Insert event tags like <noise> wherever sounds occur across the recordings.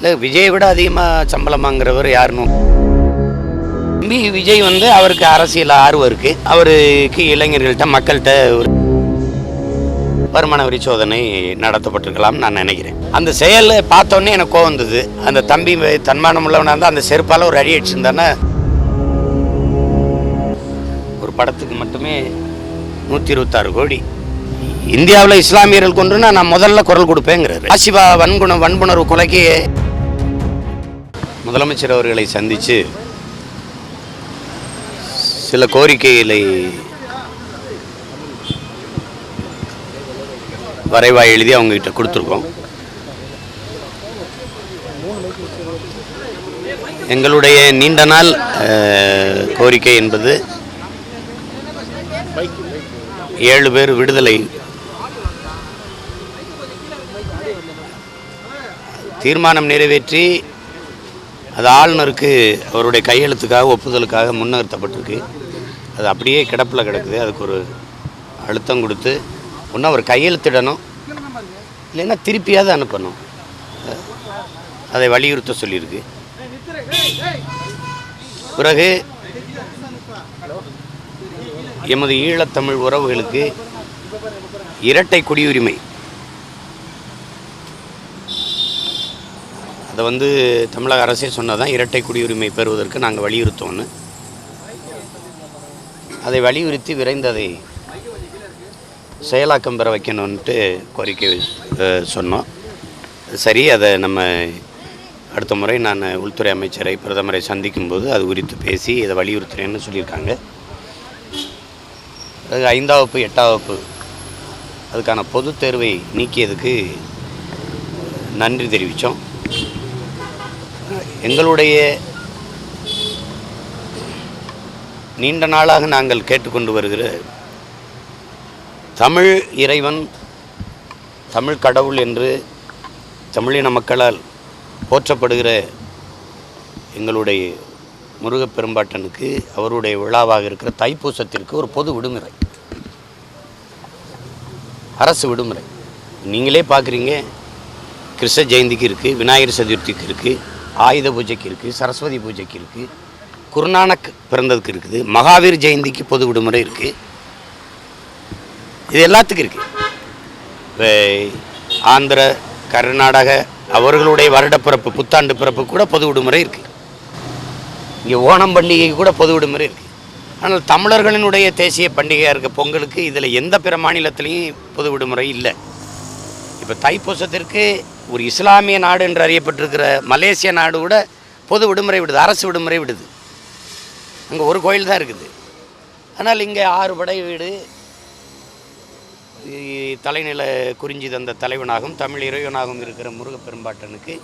இல்லை விஜயை விட அதிகமாக சம்பளம் வாங்குறவர் யாருன்னு எம்பி விஜய் வந்து அவருக்கு அரசியல் ஆர்வம் இருக்கு. அவருக்கு இளைஞர்கள்ட்ட மக்கள்கிட்ட ஒரு வருமான வரி சோதனை நடத்தப்பட்டிருக்கலாம் நான் நினைக்கிறேன். அந்த செயலை பார்த்தோன்னே எனக்கு கோவம் வந்தது. அந்த தம்பி தன்மானம் உள்ளவனாக இருந்தால் அந்த செருப்பால் ஒரு அடி அடிச்சிருந்தானே ஒரு படத்துக்கு மட்டுமே நூற்றி இருபத்தாறு கோடி. இந்தியாவில் இஸ்லாமியர்கள் கொண்டுனா நான் முதல்ல குரல் கொடுப்பேங்கிறாரு. ஆசிபா வன்குண வன்புணர்வு கொலைக்கு முதலமைச்சர் அவர்களை சந்தித்து சில கோரிக்கைகளை வரைவாய் எழுதி அவங்ககிட்ட கொடுத்துருக்கோம். எங்களுடைய நீண்ட நாள் கோரிக்கை என்பது ஏழு பேர் விடுதலை தீர்மானம் நிறைவேற்றி அது ஆளுநருக்கு அவருடைய கையெழுத்துக்காக ஒப்புதலுக்காக முன்னிறுத்தப்பட்டிருக்கு. அது அப்படியே கிடப்பில் கிடக்குது. அதுக்கு ஒரு அழுத்தம் கொடுத்து ஒன்று அவர் கையெழுத்திடணும். இல்லைன்னா திருப்பியாவது அனுப்பணும். அதை வலியுறுத்த சொல்லியிருக்கு. பிறகு எமது ஈழத்தமிழ் உறவுகளுக்கு இரட்டை குடியுரிமை. அதை வந்து தமிழக அரசே சொன்னதான் இரட்டை குடியுரிமை பெறுவதற்கு நாங்கள் வலியுறுத்தோன்னு அதை வலியுறுத்தி விரைந்ததை செயலாக்கம் பெற வைக்கணுன்ட்டு கோரிக்கை சொன்னோம். சரி அதை நம்ம அடுத்த முறை நான் உள்துறை அமைச்சரை பிரதமரை சந்திக்கும்போது அது குறித்து பேசி இதை வலியுறுத்துறேன்னு சொல்லியிருக்காங்க. அது ஐந்தாம் வகுப்பு எட்டாம் வகுப்பு அதுக்கான பொதுத் தேர்வை நீக்கியதுக்கு நன்றி தெரிவித்தோம் எங்களுடைய நீண்ட நாளாக நாங்கள் கேட்டுக்கொண்டு வருகிற தமிழ் இறைவன் தமிழ் கடவுள் என்று தமிழின மக்களால் போற்றப்படுகிற எங்களுடைய முருகப்பெரும்பாட்டனுக்கு அவருடைய விழாவாக இருக்கிற தைப்பூசத்திற்கு ஒரு பொது விடுமுறை. அரசு விடுமுறை. நீங்களே பார்க்குறீங்க. கிருஷ்ண ஜெயந்திக்கு இருக்குது விநாயகர் சதுர்த்திக்கு இருக்குது ஆயுத பூஜைக்கு இருக்குது சரஸ்வதி பூஜைக்கு இருக்குது குருநானக் பிறந்ததுக்கு இருக்குது மகாவீர் ஜெயந்திக்கு பொது விடுமுறை இருக்குது இது எல்லாத்துக்கும் இருக்குது ஆந்திர கர்நாடக அவர்களுடைய வருடப்பிறப்பு புத்தாண்டு பிறப்பு கூட பொது விடுமுறை இருக்குது இங்கே ஓணம் பண்டிகை கூட பொது விடுமுறை இருக்குது ஆனால் தமிழர்களினுடைய தேசிய பண்டிகையாக இருக்க பொங்கலுக்கு இதில் எந்த பிற மாநிலத்திலையும் பொது விடுமுறை இல்லை. இப்போ தைப்பூசத்திற்கு ஒரு இஸ்லாமிய நாடு என்று அறியப்பட்டிருக்கிற மலேசிய நாடு கூட பொது விடுமுறை விடுது அரசு விடுமுறை விடுது. அங்கே ஒரு கோயில் தான் இருக்குது. ஆனால் இங்கே ஆறு படை வீடு தலைநில குறிஞ்சி தந்த தலைவனாகவும் தமிழ் இறைவனாகவும் இருக்கிற முருகப்பெரும்பாட்டனுக்கு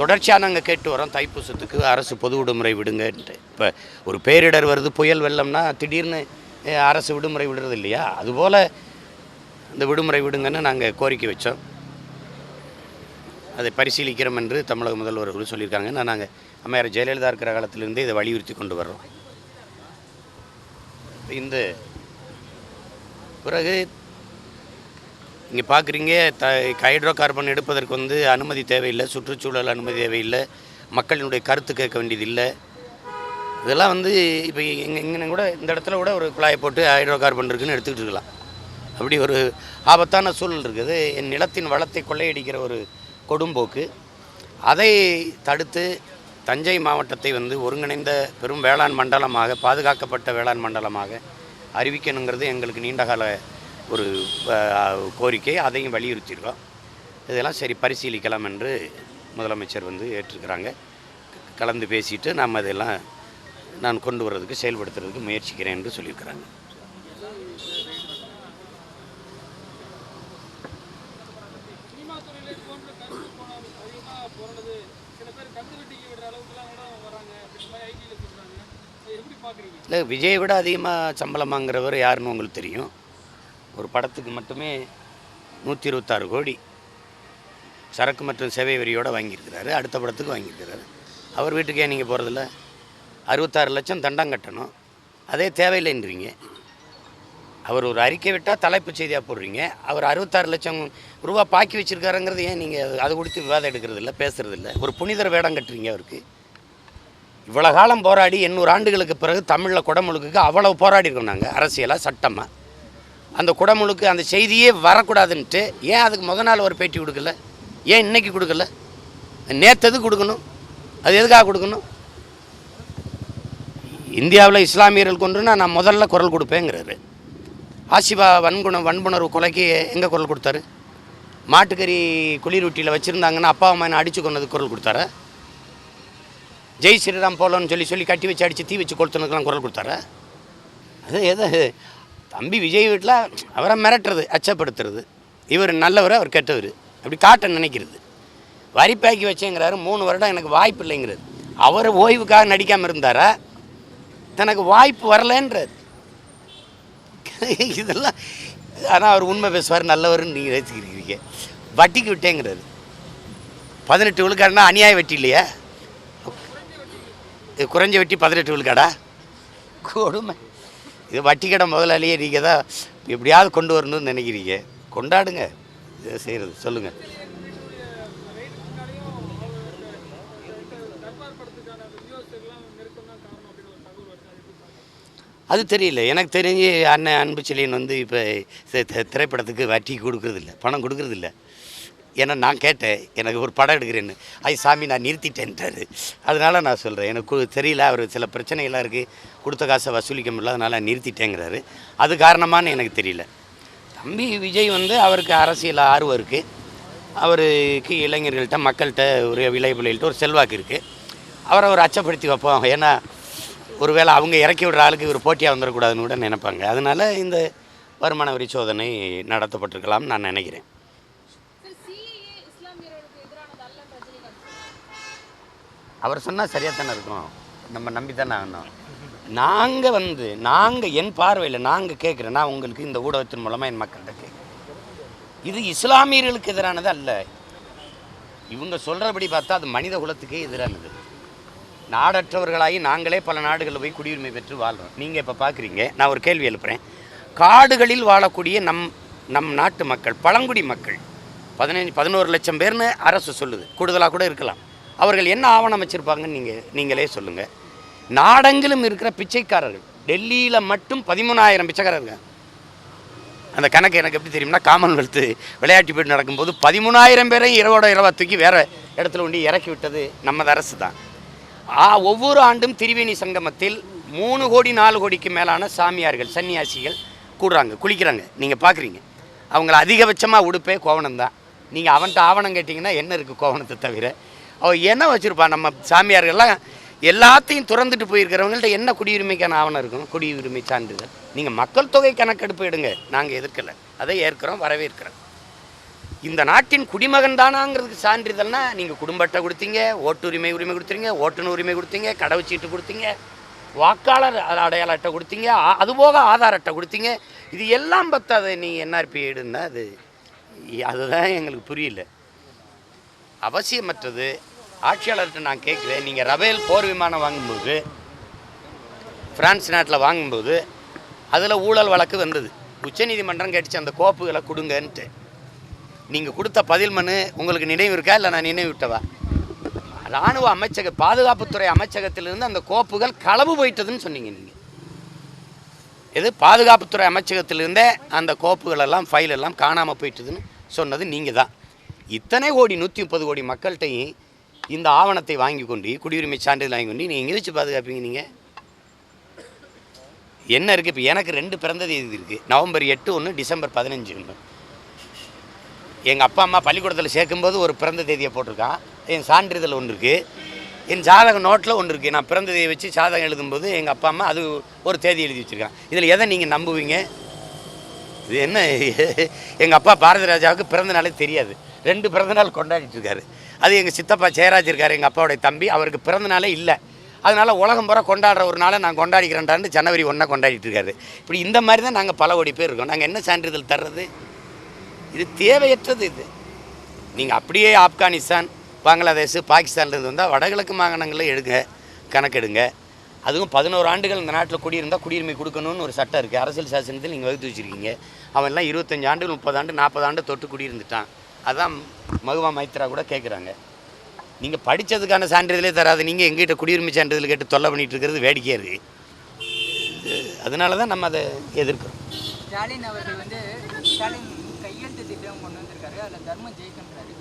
தொடர்ச்சியாக நாங்கள் கேட்டு வரோம் தைப்பூசத்துக்கு அரசு பொது விடுமுறை விடுங்கன்ட்டு. இப்போ ஒரு பேரிடர் வருது புயல் வெள்ளம்னா திடீர்னு அரசு விடுமுறை விடுறது இல்லையா அதுபோல் இந்த விடுமுறை விடுங்கன்னு நாங்கள் கோரிக்கை வச்சோம். அதை பரிசீலிக்கிறோம் என்று தமிழக முதல்வர்கள் சொல்லியிருக்காங்க. நான் நாங்கள் அம்மையார் ஜெயலலிதா இருக்கிற காலத்திலிருந்தே இதை வலியுறுத்தி கொண்டு வர்றோம். இந்த பிறகு இங்கே பார்க்குறீங்க த ஹைட்ரோ கார்பன் எடுப்பதற்கு வந்து அனுமதி தேவையில்லை சுற்றுச்சூழல் அனுமதி தேவையில்லை மக்களினுடைய கருத்து கேட்க வேண்டியதில்லை. இதெல்லாம் வந்து இப்போ எங்கே இங்கே கூட இந்த இடத்துல கூட ஒரு குழாயை போட்டு ஹைட்ரோ கார்பன் இருக்குன்னு எடுத்துக்கிட்டு இருக்கலாம். அப்படி ஒரு ஆபத்தான சூழல் இருக்குது. என் நிலத்தின் வளத்தை கொள்ளையடிக்கிற ஒரு கொடும்போக்கு. அதை தடுத்து தஞ்சை மாவட்டத்தை வந்து ஒருங்கிணைந்த பெரும் வேளாண் மண்டலமாக பாதுகாக்கப்பட்ட வேளாண் மண்டலமாக அறிவிக்கணுங்கிறது எங்களுக்கு நீண்டகால ஒரு கோரிக்கை. அதையும் வலியுறுத்தியிருக்கோம் இதெல்லாம் சரி பரிசீலிக்கலாம் என்று முதலமைச்சர் வந்து ஏற்றுக்கிறாங்க கலந்து பேசிட்டு நாம் அதெல்லாம் நான் கொண்டு வர்றதுக்கு செயல்படுத்துறதுக்கு முயற்சிக்கிறேன் என்று சொல்லியிருக்கிறாங்க. இல்லை விஜயை விட அதிகமாக சம்பளமாங்கிறவர் யாருன்னு உங்களுக்கு தெரியும். ஒரு படத்துக்கு மட்டுமே நூற்றி இருபத்தாறு கோடி சரக்கு மற்றும் சேவை வரியோடு வாங்கியிருக்கிறாரு. அடுத்த படத்துக்கு வாங்கியிருக்கிறாரு. அவர் வீட்டுக்கு நீங்கள் போகிறதில்ல அறுபத்தாறு லட்சம் தண்டம் கட்டணும். அதே தேவையில்லைன்றீங்க. அவர் ஒரு அறிக்கை விட்டால் தலைப்பு செய்தியாக போடுறீங்க. அவர் அறுபத்தாறு லட்சம் ரூபா பாக்கி வச்சிருக்காருங்கிறது ஏன் நீங்கள் அது கொடுத்து விவாதம் எடுக்கிறது இல்லை பேசுகிறது இல்லை ஒரு புனிதர் வேடம் கட்டுறீங்க அவருக்கு. இவ்வளோ காலம் போராடி எண்ணூறு ஆண்டுகளுக்கு பிறகு தமிழில் குடமுழுக்குக்கு அவ்வளவு போராடி இருக்கோம் நாங்கள் அரசியலாக சட்டமாக அந்த குடமுழுக்கு அந்த செய்தியே வரக்கூடாதுன்ட்டு ஏன் அதுக்கு முத நாள் ஒரு பேட்டி கொடுக்கல? ஏன் இன்னைக்கு கொடுக்கல? நேத்தது கொடுக்கணும்? அது எதுக்காக கொடுக்கணும்? இந்தியாவில் இஸ்லாமியர்கள் கொண்டுனா நான் முதல்ல குரல் கொடுப்பேங்கிறாரு. ஆசிபா வன்குண வன்புணர்வு கொலைக்கு எங்கே குரல் கொடுத்தாரு? மாட்டுக்கறி குளிரூட்டியில் வச்சுருந்தாங்கன்னா அப்பா அம்மா என்ன அடித்து கொண்டது குரல் கொடுத்தாரு? ஜெய் ஸ்ரீராம் போலன்னு சொல்லி சொல்லி கட்டி வச்சு அடித்து தீ வச்சு கொளுத்துனதுக்கெலாம் குரல் கொடுத்தாரு? அது எது தம்பி விஜய் வீட்டில் அவரை மிரட்டுறது அச்சப்படுத்துறது. இவர் நல்லவர் அவர் கெட்டவர். அப்படி காட்ட நினைக்கிறது. வரிப்பாக்கி வச்சேங்கிறாரு. மூணு வருடம் எனக்கு வாய்ப்பு இல்லைங்கிறது அவர் ஓய்வுக்காக நடிக்காமல் இருந்தாரா? தனக்கு வாய்ப்பு வரலன்றார். <laughs> இதெல்லாம் ஆனால் அவர் உண்மை பேசுவார் நல்லவர்னு நீங்கள் நினைச்சுக்கிறீங்க வட்டிக்கு விட்டேங்கிறது. பதினெட்டு விழுக்காடுனா அநியாய வெட்டி இல்லையா? இது குறைஞ்ச வெட்டி பதினெட்டு விழுக்காடா? கொடுமை. இது வட்டி கடை முதலாளியே நீங்கள் தான் எப்படியாவது கொண்டு வரணும்னு நினைக்கிறீங்க. கொண்டாடுங்க. இதை செய்கிறது சொல்லுங்கள் அது தெரியல. எனக்கு தெரிஞ்சு அண்ணன் அன்பு செழியன் வந்து இப்போ திரைப்படத்துக்கு வட்டி கொடுக்குறதில்ல. பணம் கொடுக்கறதில்ல. ஏன்னா நான் கேட்டேன். எனக்கு ஒரு படம் எடுக்கிறேன்னு. ஐ சாமி நான் நிறுத்திட்டேன்ட்டாரு. அதனால் நான் சொல்கிறேன் எனக்கு தெரியல. அவர் சில பிரச்சனைகள்லாம் இருக்குது கொடுத்த காசை வசூலிக்க முடியல அதனால் நிறுத்திட்டேங்கிறாரு. அது காரணமான்னு எனக்கு தெரியல. தம்பி விஜய் வந்து அவருக்கு அரசியல் ஆர்வம் இருக்குது அவருக்கு இளைஞர்கள்ட்ட மக்கள்கிட்ட ஒரு விளைபுலைகள்ட்ட ஒரு செல்வாக்கு இருக்குது அவரை ஒரு அச்சப்படுத்தி வைப்போம். ஏன்னா ஒருவேளை அவங்க இறக்கி விடுற ஆளுக்கு இவர் போட்டியாக வந்துடக்கூடாதுன்னு கூட நினைப்பாங்க. அதனால இந்த வருமான வரி சோதனை நடத்தப்பட்டிருக்கலாம்னு நான் நினைக்கிறேன். ரஜினிகாந்த் அவர் சொன்னால் சரியாக தானே இருக்கும். நம்ம நம்பி தானே ஆகணும். நாங்கள் வந்து நாங்கள் என் பார்வையில் நாங்கள் கேட்குறேன் நான் உங்களுக்கு இந்த ஊடகத்தின் மூலமாக என் மக்கள்கிட்ட கேட்குறேன் இது இஸ்லாமியர்களுக்கு எதிரானது அல்ல. இவங்க சொல்கிறபடி பார்த்தா அது மனித குலத்துக்கே எதிரானது. நாடற்றவர்களாகி நாங்களே பல நாடுகளில் போய் குடியுரிமை பெற்று வாழ்கிறோம் நீங்கள் இப்போ பார்க்குறீங்க நான் ஒரு கேள்வி எழுப்புகிறேன் காடுகளில் வாழக்கூடிய நம் நம் நாட்டு மக்கள் பழங்குடி மக்கள் பதினஞ்சு பதினோரு லட்சம் பேர்னு அரசு சொல்லுது. கூடுதலாக கூட இருக்கலாம். அவர்கள் என்ன ஆவணம் வச்சுருப்பாங்கன்னு நீங்கள் நீங்களே சொல்லுங்கள் நாடெங்கிலும் இருக்கிற பிச்சைக்காரர்கள் டெல்லியில் மட்டும் பதிமூணாயிரம் பிச்சைக்காரர்கள் அந்த கணக்கு எனக்கு எப்படி தெரியும்னா காமன்வெல்த்து விளையாட்டு போய் நடக்கும்போது பதிமூணாயிரம் பேரையும் இரவோட இரவா தூக்கி வேறு இடத்துல ஒண்டி இறக்கி விட்டது நமது அரசு தான். ஒவ்வொரு ஆண்டும் திரிவேணி சங்கமத்தில் மூணு கோடி நாலு கோடிக்கு மேலான சாமியார்கள் சன்னியாசிகள் கூடுறாங்க குளிக்கிறாங்க. நீங்கள் பார்க்குறீங்க அவங்கள அதிகபட்சமாக உடுப்பே கோவணம் தான் நீங்கள் அவன்கிட்ட ஆவணம் கேட்டிங்கன்னா என்ன இருக்குது கோவணத்தை தவிர? அவள் என்ன வச்சுருப்பான் நம்ம சாமியார்கள்லாம்? எல்லாத்தையும் துறந்துட்டு போயிருக்கிறவங்கள்ட்ட என்ன குடியுரிமைக்கான ஆவணம் இருக்கும்? குடியுரிமை சான்றிதழ். நீங்கள் மக்கள் தொகை கணக்கெடுப்பு எடுங்க. நாங்கள் எதிர்க்கலை. அதை ஏற்கிறோம் வரவேற்கிறோம். இந்த நாட்டின் குடிமகன் தானாங்கிறதுக்கு சான்றிதழ்னா நீங்கள் குடும்ப அட்டை கொடுத்தீங்க ஓட்டுரிமை உரிமை கொடுத்தீங்க ஓட்டுநர் உரிமை கொடுத்தீங்க கடவுச்சீட்டு கொடுத்தீங்க வாக்காளர் அடையாள அட்டை கொடுத்தீங்க அது அதுபோக ஆதார் அட்டை கொடுத்தீங்க. இது எல்லாம் பத்தாது. நீங்கள் என்ஆர்பி எடுன்னா அது அதுதான் எங்களுக்கு புரியல. அவசியமற்றது ஆட்சியாளர்கிட்ட நான் கேட்குறேன். நீங்கள் ரபேல் போர் விமானம் வாங்கும்போது ஃப்ரான்ஸ் நாட்டில் வாங்கும்போது அதில் ஊழல் வழக்கு வந்தது. உச்சநீதிமன்றம் கேட்டுச்சு அந்த கோப்புகளை கொடுங்கன்ட்டு. நீங்கள் கொடுத்த பதில் மனு உங்களுக்கு நினைவு இருக்கா இல்லை நான் நினைவு விட்டவா? இராணுவ அமைச்சக பாதுகாப்புத்துறை அமைச்சகத்திலிருந்து அந்த கோப்புகள் களவு போயிட்டதுன்னு சொன்னீங்க நீங்கள் இது பாதுகாப்புத்துறை அமைச்சகத்திலிருந்தே அந்த கோப்புகள் எல்லாம் ஃபைல் எல்லாம் காணாமல் போயிட்டதுன்னு சொன்னது நீங்கள் தான். இத்தனை கோடி நூற்றி முப்பது கோடி மக்கள்கிட்டையும் இந்த ஆவணத்தை வாங்கி கொண்டு குடியுரிமை சான்றிதழ் வாங்கி கொண்டு நீங்கள் எங்கே வச்சு பாதுகாப்பீங்க நீங்கள் என்ன இருக்குது இப்போ எனக்கு ரெண்டு பிறந்த தேதி இருக்குது நவம்பர் எட்டு ஒன்று டிசம்பர் பதினஞ்சு ஒன்று எங்கள் அப்பா அம்மா பள்ளிக்கூடத்தில் சேர்க்கும்போது ஒரு பிறந்த தேதியை போட்டிருக்கான். என் சான்றிதழ் ஒன்று இருக்குது என் ஜாதக நோட்டில் ஒன்று இருக்குது நான் பிறந்த தேதியை வச்சு ஜாதகம் எழுதும்போது எங்கள் அப்பா அம்மா அது ஒரு தேதி எழுதி வச்சுருக்கான். இதில் எதை நீங்கள் நம்புவீங்க? இது என்ன? எங்கள் அப்பா பாரதி ராஜாவுக்கு பிறந்த நாளே தெரியாது. ரெண்டு பிறந்த நாள் கொண்டாடிட்டு இருக்காரு. அது எங்கள் சித்தப்பா ஜெயராஜ் இருக்கார் எங்கள் அப்பாவுடைய தம்பி. அவருக்கு பிறந்த நாளே இல்லை. அதனால் உலகம் பூரா கொண்டாடுற ஒரு நாளை நான் கொண்டாடிக்கிறேன்டான்னு ஜனவரி ஒன்றா கொண்டாடிட்டு இருக்காரு. இப்படி இந்த மாதிரி தான் நாங்கள் பல கோடி பேர் இருக்கோம். நாங்கள் என்ன சான்றிதழ் தர்றது? இது தேவையற்றது இது. நீங்கள் அப்படியே ஆப்கானிஸ்தான் பங்களாதேஷ் பாகிஸ்தான்லேருந்து வந்தால் வடகிழக்கு மாகாணங்களில் எடுங்க கணக்கெடுங்க. அதுவும் பதினோரு ஆண்டுகள் இந்த நாட்டில் குடியிருந்தால் குடியுரிமை கொடுக்கணும்னு ஒரு சட்டம் இருக்குது அரசியல் சாசனத்தில் நீங்கள் வகுத்து வச்சுருக்கீங்க. அவன் எல்லாம் இருபத்தஞ்சு ஆண்டு முப்பது ஆண்டு நாற்பது ஆண்டு தொட்டு குடியிருந்துட்டான். அதான் மகுவா மைத்ரா கூட கேட்குறாங்க நீங்கள் படித்ததுக்கான சான்றிதழே தராது. நீங்கள் எங்கிட்ட குடியுரிமை சான்றிதழ் கேட்டு தொல்லை பண்ணிகிட்டு இருக்கிறது வேடிக்கையாக இருக்குது அதனால தான் நம்ம அதை எதிர்க்கிறோம். ஸ்டாலின் அவர்கள் வந்து ஸ்டாலின் அதில் தர்மம் ஜெயிக்கின்றாரு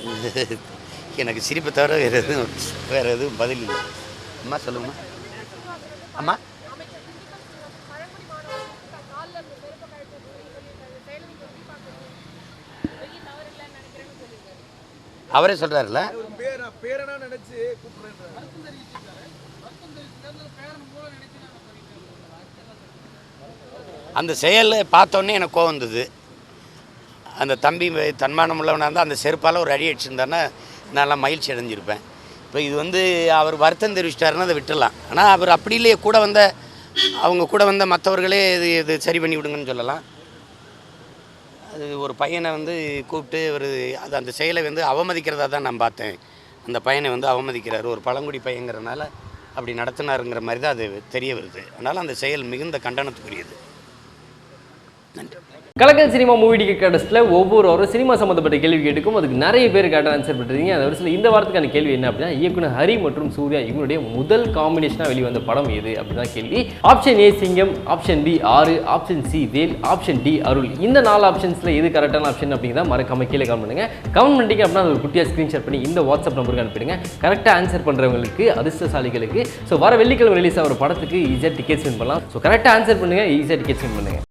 <laughs> எனக்கு சிரிப்பை தவிர வேறு எதுவும் வேறு எதுவும் பதில் இல்லை. அம்மா சொல்லுங்கம்மா. அம்மா? அவரே சொல்கிறாருல்ல அந்த செயலை பார்த்தோன்னே எனக்கு கோவம் வந்தது. அந்த தம்பி தன்மானம் உள்ளவனாக இருந்தால் அந்த செருப்பால் ஒரு அடி அடிச்சிருந்தாருன்னா நல்லா மகிழ்ச்சி அடைஞ்சிருப்பேன். இப்போ இது வந்து அவர் வருத்தம் தெரிவிச்சிட்டாருன்னா அதை விட்டுடலாம். ஆனால் அவர் அப்படி இல்லையே கூட வந்த அவங்க கூட வந்த மற்றவர்களே இது இது சரி பண்ணி விடுங்கன்னு சொல்லலாம். அது ஒரு பையனை வந்து கூப்பிட்டு ஒரு அது அந்த செயலை வந்து அவமதிக்கிறதா தான் நான் பார்த்தேன். அந்த பையனை வந்து அவமதிக்கிறார். ஒரு பழங்குடி பையங்கிறனால அப்படி நடத்தினாருங்கிற மாதிரி தான் அது தெரிய வருது. அதனால் அந்த செயல் மிகுந்த கண்டனத்துக்குரியது. நன்றி. கலக்கல் சினிமா மூவி டிக்கெட் கடஸ்டில் ஒவ்வொரு சினிமா சம்மந்தப்பட்ட கேள்வி கேட்டுக்கும் அதுக்கு நிறைய பேர் கேட்ட ஆன்சர் பண்ணுறீங்க அந்த வருஷத்தில் இந்த வாரத்துக்கான கேள்வி என்ன அப்படின்னா இயக்குனர் ஹரி மற்றும் சூர்யா இவங்களுடைய முதல் காம்பினேஷனாக வெளிவந்த படம் எது அப்படிதான் கேள்வி. Option A Singam option B Aaru option C Vel option D Arul. இந்த நாலு ஆப்ஷன்ஸில் எது கரெக்டான ஆப்ஷன் அப்படிங்கிறத மறக்காம கீழே கமெண்ட் பண்ணுங்க. கமெண்ட் பண்ணிட்டீங்க அப்படின்னா அது ஒரு குட்டியாக ஸ்க்ரீன்ஷாட் பண்ணி இந்த வாட்ஸ்அப் நம்பருக்கு அனுப்பிடுங்க. கரெக்டாக ஆன்சர் பண்ணுறவங்களுக்கு அதிர்ஷ்டசாலிகளுக்கு. ஸோ வர வெள்ளிக்கிழமை ரிலீஸ் ஆகிற படத்துக்கு ஈஸியாக டிக்கெட்ஸ் வின் பண்ணலாம். ஸோ கரெக்டாக ஆன்சர் பண்ணுங்கள் ஈஸியாக டிக்கெட்ஸ் வின் பண்ணுங்கள்